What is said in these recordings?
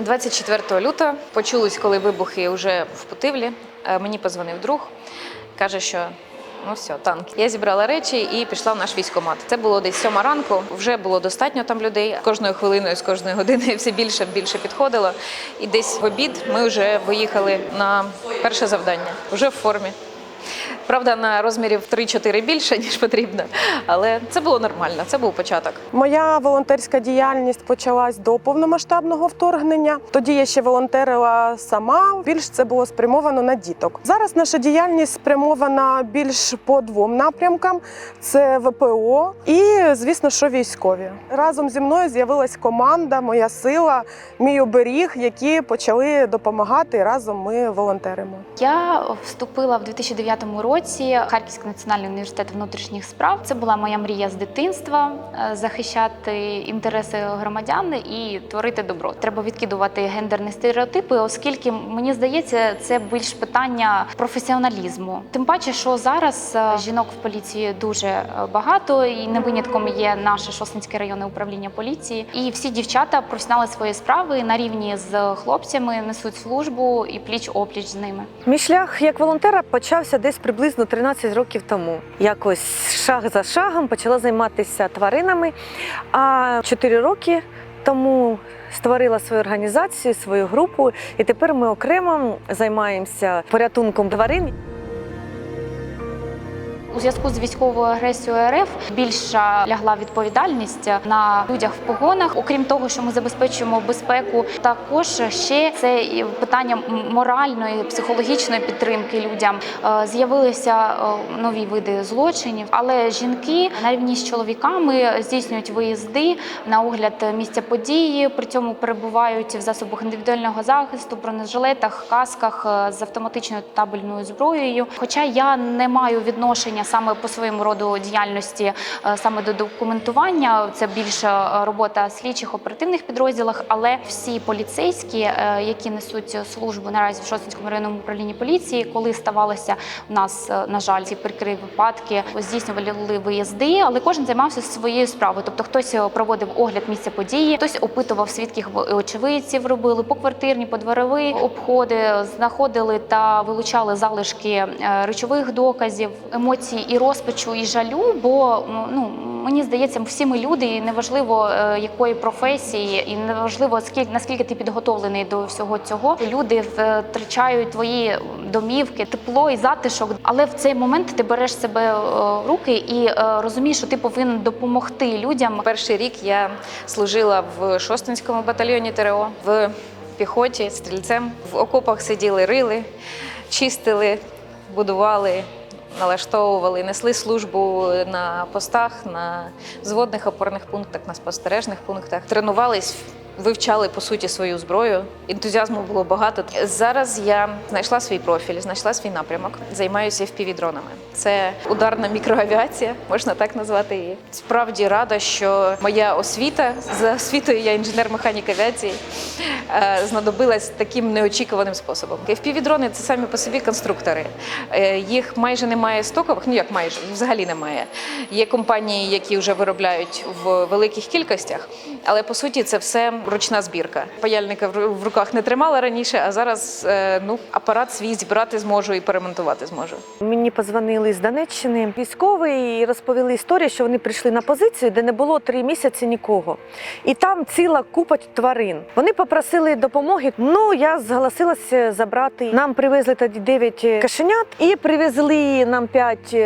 24 лютого почулись, коли вибухи вже в Путивлі. Е, Мені позвонив друг, каже, що ну все, танк. Я зібрала речі і пішла в наш військкомат. Це було десь сьома ранку. Вже було достатньо там людей. Кожною хвилиною, з кожної години все більше більше підходило. І десь в обід ми вже виїхали на перше завдання, вже в формі. Правда, на розмірів 3-4 більше ніж потрібно, але це було нормально. Це був початок. Моя волонтерська діяльність почалась до повномасштабного вторгнення. Тоді я ще волонтерила сама. Більш це було спрямовано на діток. Зараз наша діяльність спрямована більш по двом напрямкам: це ВПО і, звісно, що військові. Разом зі мною з'явилась команда, моя сила, мій оберіг, які почали допомагати. Разом ми волонтеримо. Я вступила в 2009 році в Харківський національний університет внутрішніх справ. Це була моя мрія з дитинства е, захищати інтереси громадян і творити добро. Треба відкидувати гендерні стереотипи, оскільки мені здається, це більш питання професіоналізму. Тим паче, що зараз е, жінок в поліції дуже е, багато, і не винятком є наше Шосинське районне управління поліції. І всі дівчата професіонали своєї справи на рівні з хлопцями несуть службу і пліч опліч з ними. Мій шлях як волонтера почався десь приблизно 13 років тому. Якось шаг за шагом почала займатися тваринами. А 4 роки тому створила свою організацію, свою групу, і тепер ми окремо займаємося порятунком тварин. У зв'язку з військовою агресією РФ більша лягла відповідальність на людях в погонах. Окрім того, що ми забезпечуємо безпеку, також ще це питання моральної, психологічної підтримки людям. Е, З'явилися е, нові види злочинів, але жінки на рівні з чоловіками здійснюють виїзди на огляд місця події. При цьому перебувають в засобах індивідуального захисту, бронежилетах, касках е, з автоматичною табельною зброєю. Хоча я не маю відношення саме по своєму роду діяльності, е, саме до документування, це більше е, робота слідчих оперативних підрозділах, але всі поліцейські, е, які несуть службу наразі в Шостинському районному управлінні поліції, коли ставалося у нас, на жаль, ці прикриві випадки, здійснювали виїзди, але кожен займався своєю справою. Тобто хтось проводив огляд місця події, хтось опитував свідків очевидців, робили поквартирні, подворові обходи, знаходили та вилучали залишки речових доказів, емоцій і розпачу, і жалю. Бо ну мені здається, всі ми люди, і неважливо е, якої професії, і неважливо скільки наскільки ти підготовлений до всього цього. Люди втрачають твої домівки, тепло і затишок. Але в цей момент ти береш себе е, руки і е, розумієш, що ти повинен допомогти людям. Перший рік я служила в Шостинському батальйоні ТРО в піхоті стрільцем. В окопах сиділи, рили, чистили, будували, налаштовували, несли службу на постах, на зводних опорних пунктах, на спостережних пунктах. Тренувались. Вивчали по суті свою зброю. Ентузіазму було багато. Зараз я знайшла свій профіль, знайшла свій напрямок. Займаюся FPV-дронами. Це ударна мікроавіація, можна так назвати її. Справді рада, що моя освіта за освітою я інженер-механік авіації е, знадобилась таким неочікуваним способом. FPV-дрони – це самі по собі конструктори. Е, Їх майже немає стокових, ну як майже взагалі немає. Є компанії, які вже виробляють в великих кількостях, але по суті це все ручна збірка. Паяльника в руках не тримала раніше, а зараз е, ну апарат свій зібрати зможу і перемонтувати зможу. Мені позвонили з Донеччини військові і розповіли історію, що вони прийшли на позицію, де не було три місяці нікого. І там ціла купа тварин. Вони попросили допомоги. Ну я зголосилася забрати. Нам привезли тоді 9 кашенят і привезли нам 5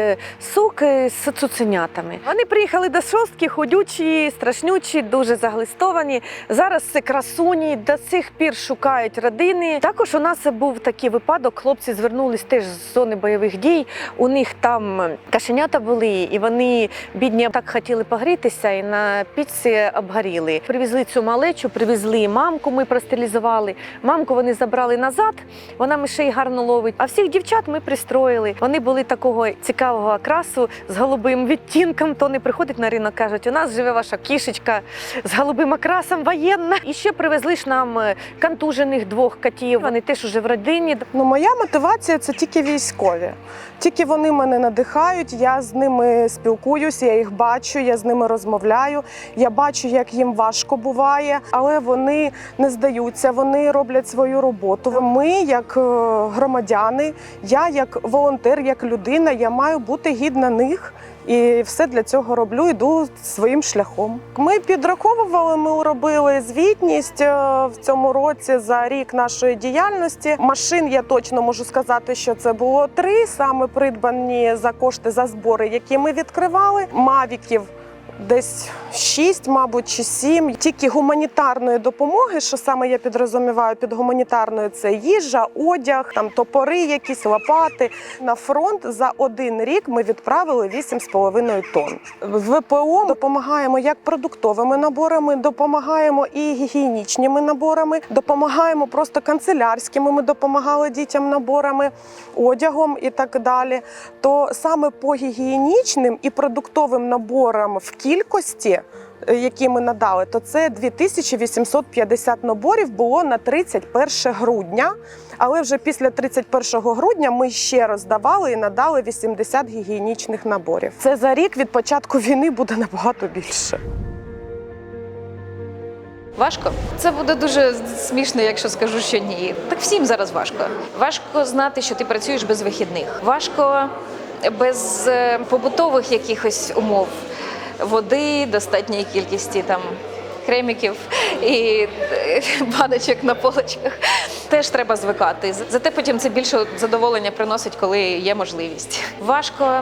сук з цуценятами. Вони приїхали до шостки, худючі, страшнючі, дуже заглистовані. Зараз це красуні, до цих пір шукають родини. Також у нас був такий випадок. Хлопці звернулись теж з зони бойових дій. У них там кашенята були, і вони бідні так хотіли погрітися, і на піці обгоріли. Привезли цю малечу, привезли мамку. Ми простилізували. Мамку вони забрали назад. Вона мишей гарно ловить. А всіх дівчат ми пристроїли. Вони були такого цікавого окрасу з голубим відтінком. То не приходять на ринок, кажуть, у нас живе ваша кішечка з голубим окрасом воєнна. Воєнна. І ще привезли ж нам е, контужених двох котів. Вони теж уже в родині. Ну, моя мотивація це тільки військові. Тільки вони мене надихають. Я з ними спілкуюсь, я їх бачу, я з ними розмовляю. Я бачу, як їм важко буває, але вони не здаються, вони роблять свою роботу. Ми, як е, громадяни, я як волонтер, як людина, я маю бути гідна них. І все для цього роблю, йду своїм шляхом. Ми підраховували, ми робили звітність е, в цьому році за рік нашої діяльності. Машин я точно можу сказати, що це було три, саме придбані за кошти за збори, які ми відкривали. Мавіків десь шість, мабуть, чи сім. Тільки гуманітарної допомоги, що саме я підрозуміваю під гуманітарною, це їжа, одяг, там топори, якісь лопати. На фронт за один рік ми відправили 8,5 тонн. ВПО допомагаємо як продуктовими наборами, допомагаємо і гігієнічними наборами, допомагаємо просто канцелярськими. Ми допомагали дітям наборами, одягом і так далі. То саме по гігієнічним і продуктовим наборам в кількості. Е, Які ми надали, то це 2850 наборів було на 31 грудня. Але вже після 31 грудня ми ще роздавали і надали 80 гігієнічних наборів. Це за рік від початку війни буде набагато більше. Важко. Це буде дуже смішно, якщо скажу, що ні. Так всім зараз важко. Важко знати, що ти працюєш без вихідних. Важко без е, побутових якихось умов, води, достатньої кількості там. Креміків і е, баночок на полочках теж треба звикати. Зате потім це більше задоволення приносить, коли є можливість. Важко,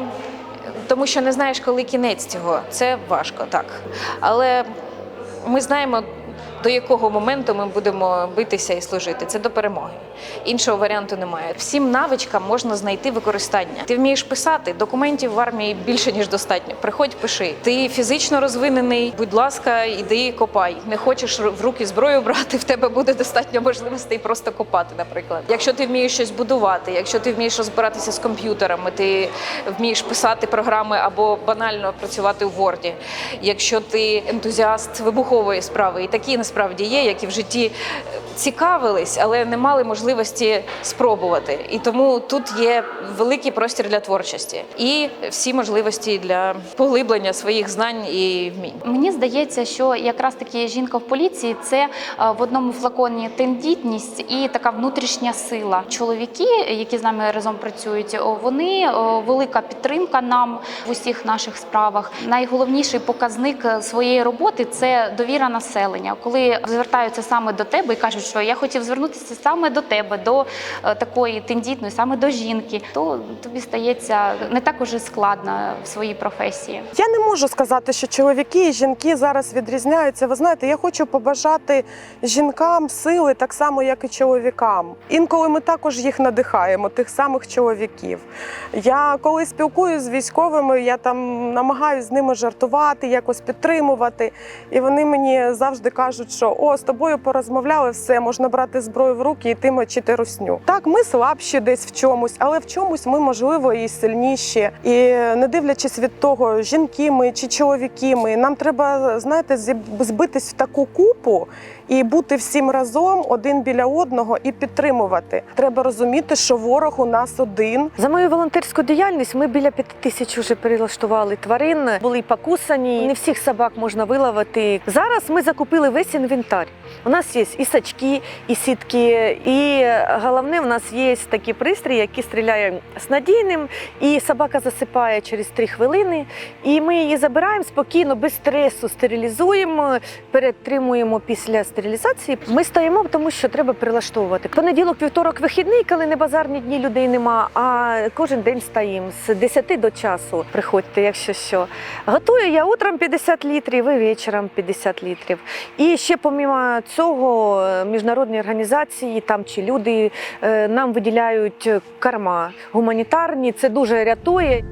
тому що не знаєш, коли кінець цього. Це важко, так. Але ми знаємо, до якого моменту ми будемо битися і служити. Це до перемоги. Іншого варіанту немає. Всім навичкам можна знайти використання. Ти вмієш писати, документів в армії більше ніж достатньо. Приходь, пиши. Ти фізично розвинений, будь ласка, іди копай. Не хочеш в руки зброю брати, в тебе буде достатньо можливостей просто копати, наприклад. Якщо ти вмієш щось будувати, якщо ти вмієш розбиратися з комп'ютерами, ти вмієш писати програми або банально працювати в Word. Якщо ти ентузіаст вибухової справи, і такі насправді є, які в житті е, цікавились, але не мали можливості спробувати. І тому тут є великий простір для творчості і всі можливості для поглиблення своїх знань і вмінь. Мені здається, що якраз таки жінка в поліції це е, в одному флаконі тендітність і така внутрішня сила. Чоловіки, які з нами разом працюють, вони велика підтримка нам в усіх наших справах. Найголовніший показник е, своєї роботи це довіра населення. Коли звертаються саме до тебе і кажуть, що я хотів звернутися саме до тебе, до е, такої тендітної, саме до жінки, то тобі стається не так уже складно в своїй професії. Я не можу сказати, що чоловіки і жінки зараз відрізняються. Ви знаєте, я хочу побажати жінкам сили так само, як і чоловікам. Інколи ми також їх надихаємо, тих самих чоловіків. Я коли спілкуюся з військовими, я там намагаюся з ними жартувати, якось підтримувати. І вони мені завжди кажуть, що о, з тобою порозмовляли, все, можна брати зброю в руки і йти мочити русню. Так, ми слабші десь в чомусь, але в чомусь ми, можливо, і сильніші. І не дивлячись від того, жінки ми чи чоловіки ми, нам треба, знаєте, збитись в таку купу і бути всім разом один біля одного і підтримувати. Треба розуміти, що ворог у нас один. За мою волонтерську діяльність ми біля п'яти тисяч вже перелаштували тварин, були покусані. Не всіх собак можна виловити. Зараз ми закупили весь інвентар. У нас є і сачки, і сітки, і головне, у нас є такі пристрої, які стріляють з надійним, і собака засипає через три хвилини. І ми її забираємо спокійно, без стресу, стерилізуємо, перетримуємо після стерилізації. Ми стоїмо, тому що треба прилаштовувати. Понеділок, вівторок, вихідний, коли не базарні дні людей нема. А кожен день стоїмо з 10 до часу. Приходьте, якщо що. Готую я утром 50 літрів і вечором 50 літрів. І ще помімо цього е, міжнародні організації там чи люди е, нам виділяють корма гуманітарні. Це дуже рятує.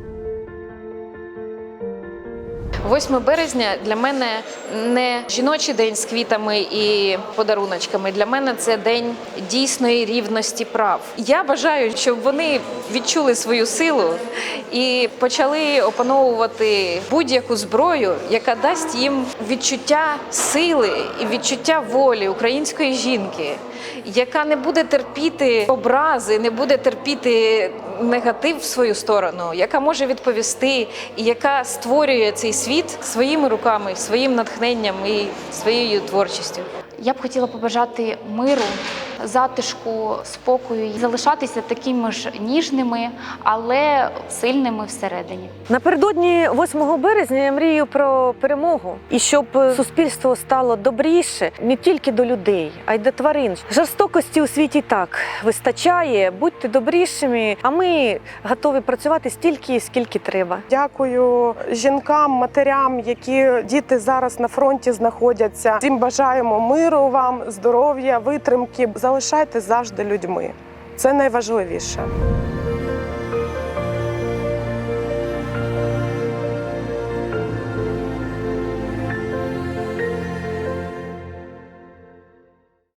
8 березня для мене не жіночий день з квітами і подаруночками. Для мене це день дійсної рівності прав. Я бажаю, щоб вони відчули свою силу і почали опановувати будь-яку зброю, яка дасть їм відчуття сили і відчуття волі української жінки, яка не буде терпіти образи, не буде терпіти негатив в свою сторону, яка може відповісти і яка створює цей світ своїми руками, своїм натхненням і своєю творчістю. Я б хотіла побажати миру, затишку, спокою і залишатися такими ж ніжними, але сильними всередині. Напередодні 8 березня я мрію про перемогу і щоб суспільство стало добріше не тільки до людей, а й до тварин. Жорстокості у світі так вистачає. Будьте добрішими, а ми готові працювати стільки, скільки треба. Дякую жінкам, матерям, які діти зараз на фронті знаходяться. Всім бажаємо миру вам, здоров'я, витримки. Залишайтесь завжди людьми. Це найважливіше.